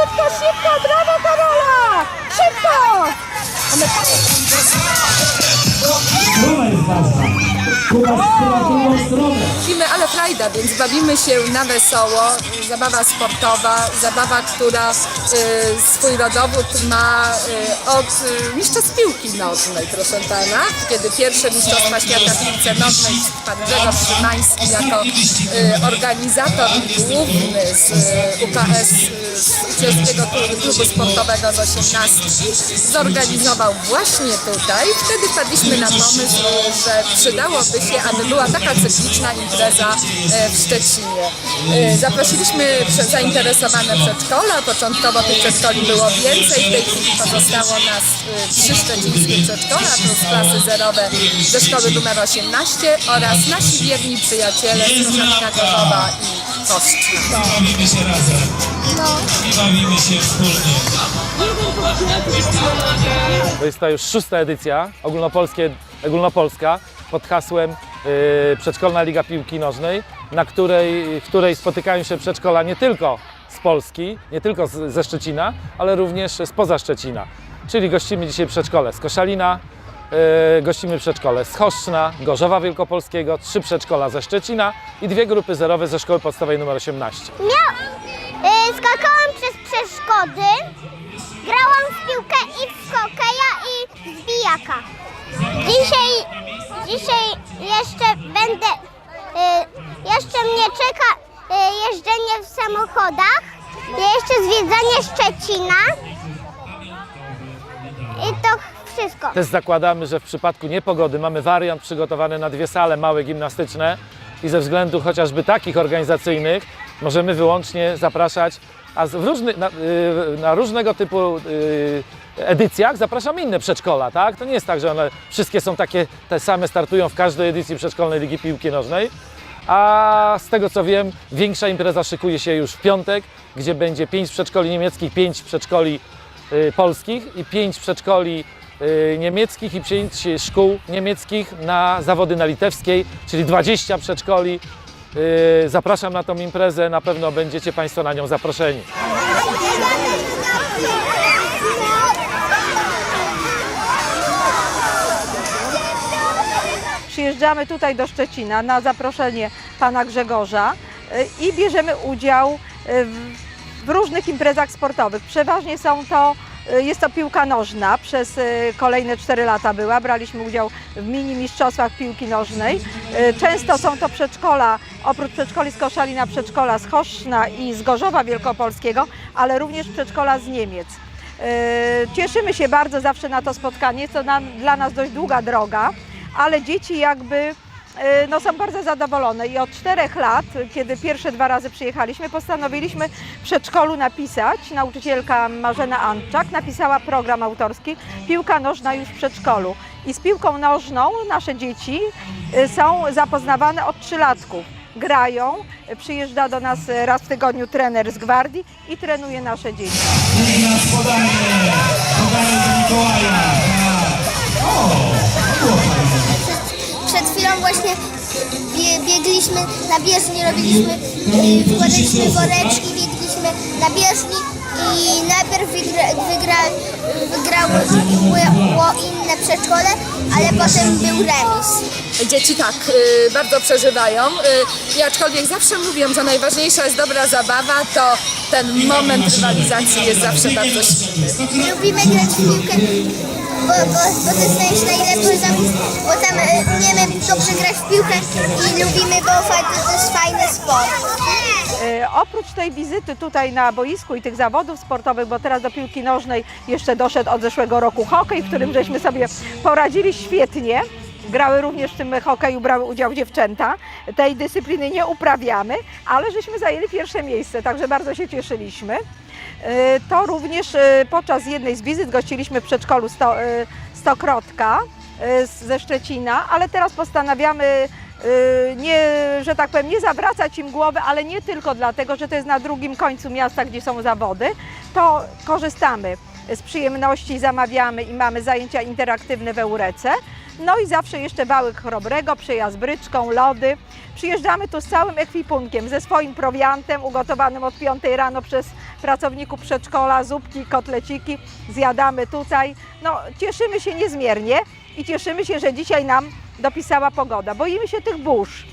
szybko, szybko, brawo Karola! Szybko! Strona jest ważna. Kuba drugą stronę. Ale frajda, więc bawimy się na wesoło. Zabawa sportowa, zabawa, która y, swój rodowód ma y, od y, mistrzostw piłki nożnej, proszę pana. Kiedy pierwsze mistrzostwa świata w piłce nożnej pan Grzegorz Szymański jako y, organizator główny z y, UKS, y, z Klubu Sportowego z 18 zorganizował właśnie tutaj. Wtedy wpadliśmy na pomysł, że przydałoby się, aby była taka cykliczna impreza e, w Szczecinie. E, Zaprosiliśmy zainteresowane przedszkola. Początkowo tych przedszkoli było więcej. W tej chwili pozostało nas e, trzy szczecińskie przedszkola plus klasy zerowe ze szkoły numer 18 oraz nasi wierni przyjaciele z Koszalina Gorzowa i Koszczna. Bawimy się razem. I bawimy się wspólnie. To jest to już szósta edycja ogólnopolskie, ogólnopolska pod hasłem y, Przedszkolna Liga Piłki Nożnej, na której, w której spotykają się przedszkola nie tylko z Polski, nie tylko z, ze Szczecina, ale również spoza Szczecina. Czyli gościmy dzisiaj przedszkole z Koszalina, y, gościmy przedszkole z Choszczna, Gorzowa Wielkopolskiego, trzy przedszkola ze Szczecina i dwie grupy zerowe ze Szkoły Podstawowej nr 18. Miał, y, skakałam przez przeszkody, grałam w piłkę i w i w bijaka. Dzisiaj, dzisiaj jeszcze będę, y, jeszcze mnie czeka y, jeżdżenie w samochodach, jeszcze zwiedzanie Szczecina i to wszystko. Też zakładamy, że w przypadku niepogody mamy wariant przygotowany na dwie sale małe gimnastyczne i ze względu chociażby takich organizacyjnych możemy wyłącznie zapraszać, a różny, na, y, na różnego typu y, edycjach zapraszamy inne przedszkola, tak? To nie jest tak, że one wszystkie są takie, te same, startują w każdej edycji przedszkolnej Ligi Piłki Nożnej. A z tego co wiem, większa impreza szykuje się już w piątek, gdzie będzie pięć przedszkoli niemieckich, pięć przedszkoli y, polskich i pięć przedszkoli niemieckich i pięć szkół niemieckich na zawody na Litewskiej, czyli 20 przedszkoli. Y, Zapraszam na tą imprezę, na pewno będziecie Państwo na nią zaproszeni. Przyjeżdżamy tutaj do Szczecina na zaproszenie pana Grzegorza y, i bierzemy udział y, w, różnych imprezach sportowych. Przeważnie są to, jest to piłka nożna, przez y, kolejne 4 lata była. Braliśmy udział w mini mistrzostwach piłki nożnej. Y, Często są to przedszkola, oprócz przedszkoli z Koszalina, przedszkola z Choszczna i z Gorzowa Wielkopolskiego, ale również przedszkola z Niemiec. Y, Cieszymy się bardzo zawsze na to spotkanie. Jest to dla nas dość długa droga, ale dzieci jakby y, no, są bardzo zadowolone i od czterech lat, kiedy pierwsze dwa razy przyjechaliśmy, postanowiliśmy w przedszkolu napisać, nauczycielka Marzena Antczak napisała program autorski Piłka nożna już w przedszkolu. I z piłką nożną nasze dzieci y, są zapoznawane od trzylatków. Grają, przyjeżdża do nas raz w tygodniu trener z gwardii i trenuje nasze dzieci. Podanie. Podanie do. O, to było fajne. Chwilą właśnie bie, biegliśmy na bieżni, robiliśmy, y, wkładaliśmy woreczki, biegliśmy na bieżni i najpierw wygra, wygra, wygrało inne przedszkole, ale potem był remis. Dzieci tak, y, bardzo przeżywają. Y, aczkolwiek zawsze mówią, że najważniejsza jest dobra zabawa, to ten moment rywalizacji jest zawsze bardzo silny. Lubimy grać w piłkę, bo, bo, bo to jest naj- najlepszy zawód, bo tam y, umiemy dobrze grać w piłkę i lubimy, bo fa- to jest fajny sport. E, Oprócz tej wizyty tutaj na boisku i tych zawodów sportowych, bo teraz do piłki nożnej jeszcze doszedł od zeszłego roku hokej, w którym żeśmy sobie poradzili świetnie. Grały również w tym hokeju, brały udział dziewczęta. Tej dyscypliny nie uprawiamy, ale żeśmy zajęli pierwsze miejsce, także bardzo się cieszyliśmy. E, To również e, podczas jednej z wizyt gościliśmy w przedszkolu Sto, e, Stokrotka ze Szczecina, ale teraz postanawiamy nie, że tak powiem, nie zawracać im głowy, ale nie tylko dlatego, że to jest na drugim końcu miasta, gdzie są zawody, to korzystamy z przyjemności, zamawiamy i mamy zajęcia interaktywne w Eurece. No i zawsze jeszcze wałek chrobrego, przejazd bryczką, lody. Przyjeżdżamy tu z całym ekwipunkiem, ze swoim prowiantem ugotowanym od 5 rano przez pracowników przedszkola, zupki, kotleciki. Zjadamy tutaj. No, cieszymy się niezmiernie i cieszymy się, że dzisiaj nam dopisała pogoda. Boimy się tych burz,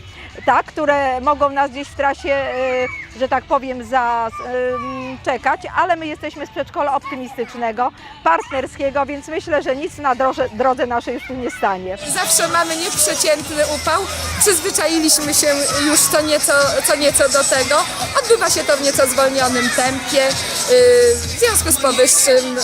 tak, które mogą nas gdzieś w trasie, e, że tak powiem, za, em, czekać, ale my jesteśmy z przedszkola optymistycznego, partnerskiego, więc myślę, że nic na drodze, drodze naszej już tu nie stanie. Zawsze mamy nieprzeciętny upał. Przyzwyczailiśmy się już co nieco, co nieco do tego. Odbywa się to w nieco zwolnionym tempie. Yy, W związku z powyższym yy,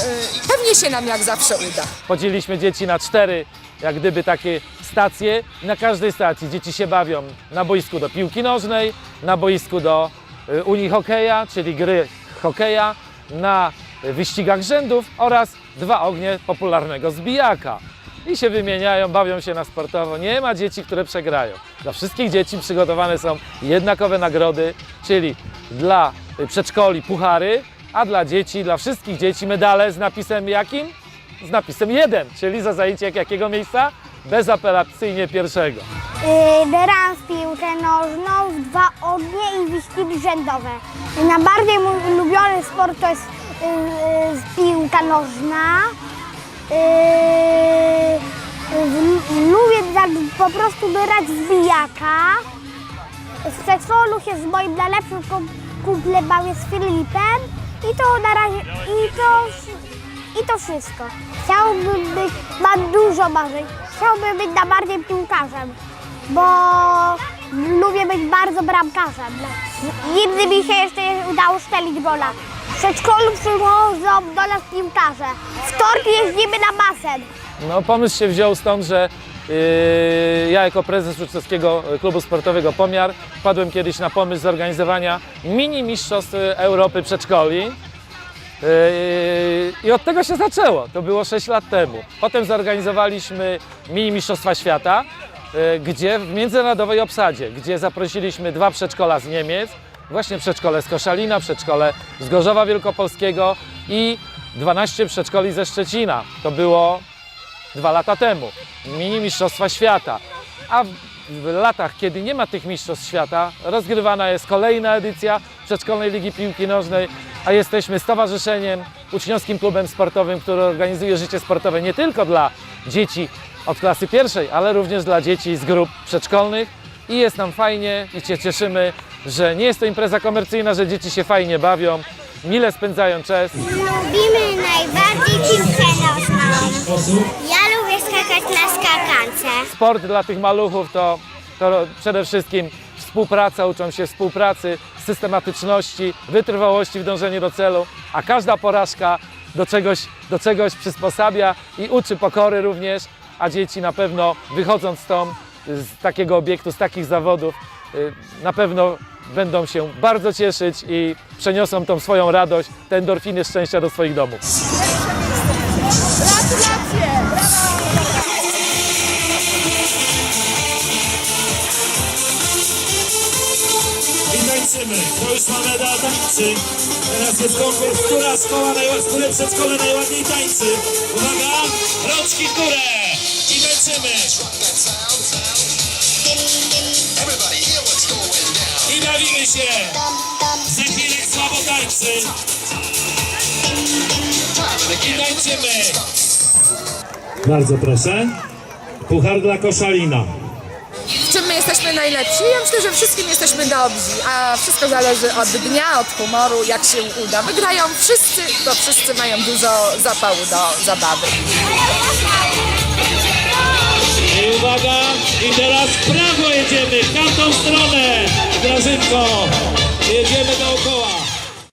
pewnie się nam jak zawsze uda. Podzieliliśmy dzieci na cztery, jak gdyby takie stacje. Na każdej stacji dzieci się bawią na boisku do piłki nożnej, na boisku do y, Unii Hokeja, czyli gry hokeja, na y, wyścigach rzędów oraz dwa ognie popularnego zbijaka. I się wymieniają, bawią się na sportowo. Nie ma dzieci, które przegrają. Dla wszystkich dzieci przygotowane są jednakowe nagrody, czyli dla y, przedszkoli puchary, a dla dzieci, dla wszystkich dzieci medale z napisem jakim? z napisem 1, czyli za zajęcie jak jakiego miejsca? Bezapelacyjnie pierwszego. Grałam w piłkę nożną, dwa ognie i wyścigi rzędowe. Najbardziej mój ulubiony sport to jest yy, yy, piłka nożna. Lubię tak po prostu grać w bijaka. W przedszkolu się z moim najlepszym kum- kumplem z Filipem i to na razie, i to, i to wszystko. Chciałbym być, mam dużo marzeń, chciałbym być najbardziej piłkarzem, bo lubię być bardzo bramkarzem. Nigdy mi się jeszcze nie udało szczelić gola. W przedszkolu przychodzą do nas piłkarze. W jeździmy na basen. No, pomysł się wziął stąd, że yy, ja jako prezes Uczestowskiego Klubu Sportowego Pomiar wpadłem kiedyś na pomysł zorganizowania mini mistrzostw Europy przedszkoli. Yy, I od tego się zaczęło. To było 6 lat temu. Potem zorganizowaliśmy mini mistrzostwa świata, yy, gdzie w międzynarodowej obsadzie, gdzie zaprosiliśmy dwa przedszkola z Niemiec, właśnie przedszkole z Koszalina, przedszkole z Gorzowa Wielkopolskiego i 12 przedszkoli ze Szczecina. To było dwa lata temu. Mini Mistrzostwa Świata. A w, w latach, kiedy nie ma tych Mistrzostw Świata, rozgrywana jest kolejna edycja Przedszkolnej Ligi Piłki Nożnej, a jesteśmy stowarzyszeniem, uczniowskim klubem sportowym, który organizuje życie sportowe nie tylko dla dzieci od klasy pierwszej, ale również dla dzieci z grup przedszkolnych. I jest nam fajnie i się cieszymy, że nie jest to impreza komercyjna, że dzieci się fajnie bawią, mile spędzają czas. Lubimy najbardziej piłkę nożną. Ja lubię skakać na skakance. sport dla tych maluchów to, to przede wszystkim współpraca, uczą się współpracy, systematyczności, wytrwałości w dążeniu do celu, a każda porażka do czegoś, do czegoś przysposabia i uczy pokory również, a dzieci na pewno wychodząc stąd, z takiego obiektu, z takich zawodów, y, na pewno będą się bardzo cieszyć i przeniosą tą swoją radość, te endorfiny szczęścia do swoich domów. To już mamy tańczy. Teraz jest konkurs, która szkoła, najła- które przedszkole najładniej tańczy. Uwaga, rączki w górę. I tańczymy. I bawimy się. Za chwilę słabo tańczy. I tańczymy. Bardzo proszę. Puchar dla Koszalina. Najlepsi? Ja myślę, że wszystkim jesteśmy dobrzy, a wszystko zależy od dnia, od humoru, jak się uda. Wygrają wszyscy, bo wszyscy mają dużo zapału do zabawy. I uwaga, i teraz w prawo jedziemy, w tamtą stronę, Grażynko. Jedziemy dookoła.